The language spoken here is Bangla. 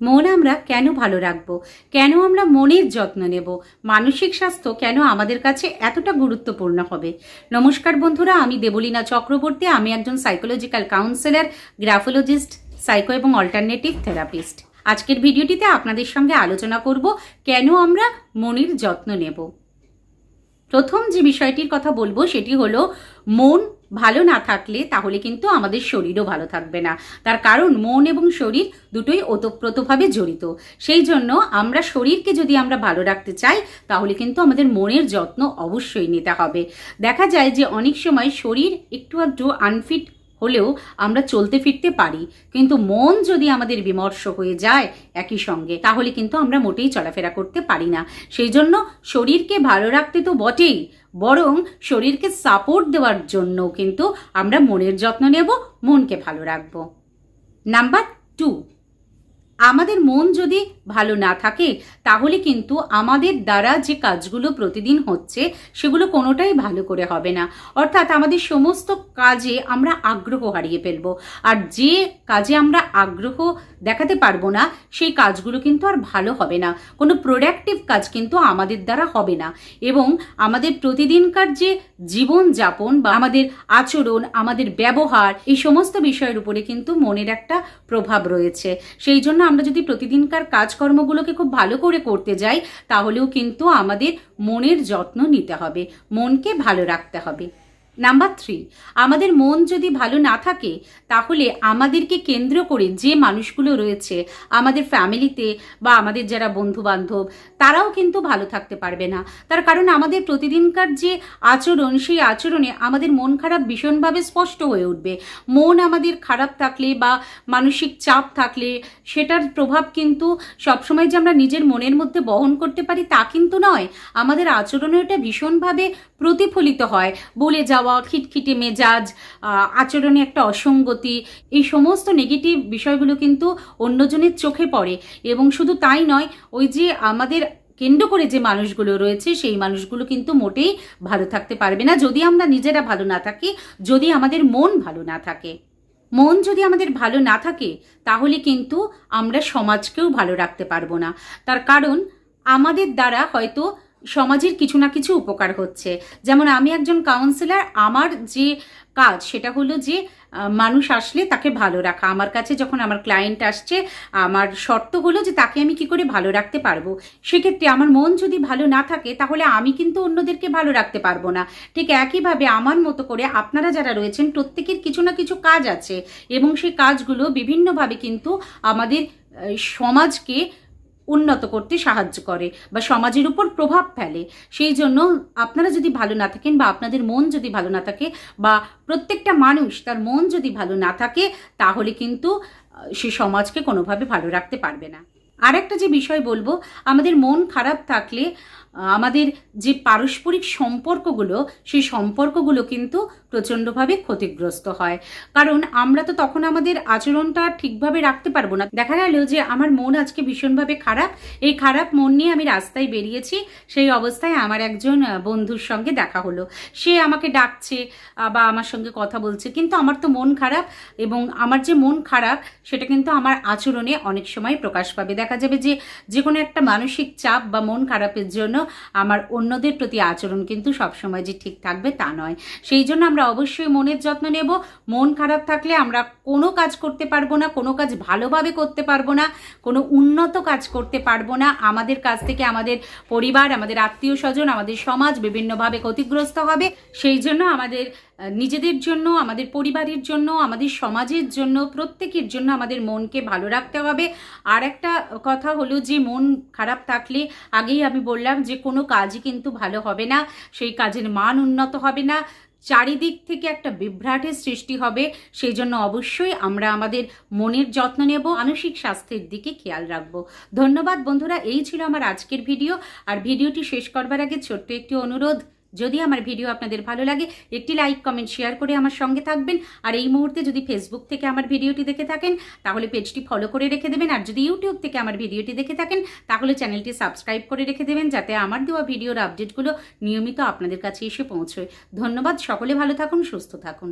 মন আমরা কেন ভালো রাখব? কেন আমরা মনের যত্ন নেব? মানসিক স্বাস্থ্য কেন আমাদের কাছে এতটা গুরুত্বপূর্ণ হবে? নমস্কার বন্ধুরা, আমি দেবলীনা চক্রবর্তী। আমি একজন সাইকোলজিক্যাল কাউন্সিলর গ্রাফোলজিস্ট সাইকো এবং অল্টারনেটিভ থেরাপিস্ট আজকের ভিডিওটিতে আপনাদের সঙ্গে আলোচনা করব, কেন আমরা মনের যত্ন নেব? প্রথম যে বিষয়টির কথা বলব, সেটি হলো মন ভালো না থাকলে তাহলে কিন্তু আমাদের শরীরও ভালো থাকবে না। তার কারণ মন এবং শরীর দুটোই ওতপ্রোতভাবে জড়িত। সেই জন্য আমরা শরীরকে যদি আমরা ভালো রাখতে চাই, তাহলে কিন্তু আমাদের মনের যত্ন অবশ্যই নিতে হবে। দেখা যায় যে অনেক সময় শরীর একটু আধটু আনফিট হলেও আমরা চলতে ফিরতে পারি। কিন্তু মন যদি আমাদের বিমর্ষ হয়ে যায় একই সঙ্গে, তাহলে কিন্তু আমরা মোটেই চলাফেরা করতে পারি না। সেই জন্য শরীরকে ভালো রাখতে তো বটেই, বরং শরীরকে সাপোর্ট দেওয়ার জন্য কিন্তু আমরা মনের যত্ন নেব, মনকে ভালো রাখব। নাম্বার টু আমাদের মন যদি ভালো না থাকে, তাহলে কিন্তু আমাদের দ্বারা যে কাজগুলো প্রতিদিন হচ্ছে, সেগুলো কোনোটাই ভালো করে হবে না। অর্থাৎ আমাদের সমস্ত কাজে আমরা আগ্রহ হারিয়ে ফেলব। আর যে কাজে আমরা আগ্রহ দেখাতে পারব না, সেই কাজগুলো কিন্তু আর ভালো হবে না। কোনো প্রোডাক্টিভ কাজ কিন্তু আমাদের দ্বারা হবে না। এবং আমাদের প্রতিদিনকার যে জীবনযাপন বা আমাদের আচরণ, আমাদের ব্যবহার, এই সমস্ত বিষয়ের উপরে কিন্তু মনের একটা প্রভাব রয়েছে। সেই জন্য আমরা যদি প্রতিদিনকার কাজকর্মগুলোকে খুব ভালো করে করতে যাই, তাহলেও কিন্তু আমাদের মনের যত্ন নিতে হবে, মনকে ভালো রাখতে হবে। নাম্বার থ্রি আমাদের মন যদি ভালো না থাকে, তাহলে আমাদেরকে কেন্দ্র করে যে মানুষগুলো রয়েছে, আমাদের ফ্যামিলিতে বা আমাদের যারা বন্ধু বান্ধব তারাও কিন্তু ভালো থাকতে পারবে না। তার কারণ আমাদের প্রতিদিনকার যে আচরণ, সেই আচরণে আমাদের মন খারাপ ভীষণভাবে স্পষ্ট হয়ে উঠবে। মন আমাদের খারাপ থাকলে বা মানসিক চাপ থাকলে, সেটার প্রভাব কিন্তু সবসময় যে আমরা নিজের মনের মধ্যে বহন করতে পারি তা কিন্তু নয়। আমাদের আচরণে ওটা ভীষণভাবে প্রতিফলিত হয়। বলে যাওয়া খিটখিটে মেজাজ আচরণে একটা অসঙ্গতি, এই সমস্ত নেগেটিভ বিষয়গুলো কিন্তু অন্যজনের চোখে পড়ে। এবং শুধু তাই নয়, ওই যে আমাদের কেন্দ্র করে যে মানুষগুলো রয়েছে, সেই মানুষগুলো কিন্তু মোটেই ভালো থাকতে পারবে না। যদি আমরা নিজেরা ভালো না থাকি, যদি আমাদের মন ভালো না থাকে, মন যদি আমাদের ভালো না থাকে, তাহলে কিন্তু আমরা সমাজকেও ভালো রাখতে পারব না। তার কারণ, আমাদের দ্বারা হয়তো সমাজের কিছু না কিছু উপকার হচ্ছে। যেমন আমি একজন কাউন্সিলর আমার যে কাজ সেটা হলো যে মানুষ আসলে তাকে ভালো রাখা। আমার কাছে যখন আমার ক্লায়েন্ট আসছে, আমার শর্ত হলো যে তাকে আমি কি করে ভালো রাখতে পারব? সেক্ষেত্রে আমার মন যদি ভালো না থাকে, তাহলে আমি কিন্তু অন্যদেরকে ভালো রাখতে পারব না। ঠিক একইভাবে আমার মতো করে আপনারা যারা রয়েছেন, প্রত্যেকের কিছু না কিছু কাজ আছে এবং সেই কাজগুলো বিভিন্নভাবে কিন্তু আমাদের সমাজকে উন্নত করতে সাহায্য করে বা সমাজের উপর প্রভাব ফেলে। সেই জন্য আপনারা যদি ভালো না থাকেন বা আপনাদের মন যদি ভালো না থাকে বা প্রত্যেকটা মানুষ তার মন যদি ভালো না থাকে, তাহলে কিন্তু সে সমাজকে কোনোভাবে ভালো রাখতে পারবে না। আর একটা যে বিষয় বলব, আমাদের মন খারাপ থাকলে আমাদের যে পারস্পরিক সম্পর্কগুলো, সেই সম্পর্কগুলো কিন্তু প্রচণ্ডভাবে ক্ষতিগ্রস্ত হয়। কারণ আমরা তো তখন আমাদের আচরণটা ঠিকভাবে রাখতে পারব না। দেখা গেল যে আমার মন আজকে ভীষণভাবে খারাপ, এই খারাপ মন নিয়ে আমি রাস্তায় বেরিয়েছি, সেই অবস্থায় আমার একজন বন্ধুর সঙ্গে দেখা হলো। সে আমাকে ডাকছে বা আমার সঙ্গে কথা বলছে, কিন্তু আমার তো মন খারাপ এবং আমার যে মন খারাপ, সেটা কিন্তু আমার আচরণে অনেক সময় প্রকাশ পাবে। দেখা যাবে যে যে কোনো একটা মানসিক চাপ বা মন খারাপের জন্য আমার অন্যদের প্রতি আচরণ কিন্তু সবসময় যে ঠিক থাকবে তা নয়। সেই জন্য আমরা অবশ্যই মনের যত্ন নেব। মন খারাপ থাকলে আমরা কোনো কাজ করতে পারব না, কোনো কাজ ভালোভাবে করতে পারব না, কোনো উন্নত কাজ করতে পারব না। আমাদের কাছ থেকে আমাদের পরিবার, আমাদের আত্মীয় স্বজন, আমাদের সমাজ বিভিন্নভাবে ক্ষতিগ্রস্ত হবে। সেই জন্য আমাদের নিজেদের জন্য, আমাদের পরিবারের জন্য, আমাদের সমাজের জন্য, প্রত্যেকের জন্য আমাদের মনকে ভালো রাখতে হবে। আর একটা কথা হলো যে, মন খারাপ থাকলে আগেই আমি বললাম যে, কোনো কাজই কিন্তু ভালো হবে না, সেই কাজের মান উন্নত হবে না। চারিদিক থেকে একটা বিভ্রাটের সৃষ্টি হবে সেই জন্য অবশ্যই আমরা আমাদের মনের যত্ন নেব, মানসিক স্বাস্থ্যের দিকে খেয়াল রাখব। ধন্যবাদ বন্ধুরা, এই ছিল আমার আজকের ভিডিও। আর ভিডিওটি শেষ করবার আগে ছোট্ট একটি অনুরোধ যদি আমার ভিডিও আপনাদের ভালো লাগে, একটি লাইক কমেন্ট শেয়ার করে আমার সঙ্গে থাকবেন। আর এই মুহূর্তে যদি ফেসবুক থেকে আমার ভিডিওটি দেখে থাকেন, তাহলে পেজটি ফলো করে রেখে দেবেন। আর যদি ইউটিউব থেকে আমার ভিডিওটি দেখে থাকেন, তাহলে চ্যানেলটি সাবস্ক্রাইব করে রেখে দেবেন, যাতে আমার দেওয়া ভিডিওর আপডেটগুলো নিয়মিত আপনাদের কাছে এসে পৌঁছয়। ধন্যবাদ, সকলে ভালো থাকুন, সুস্থ থাকুন।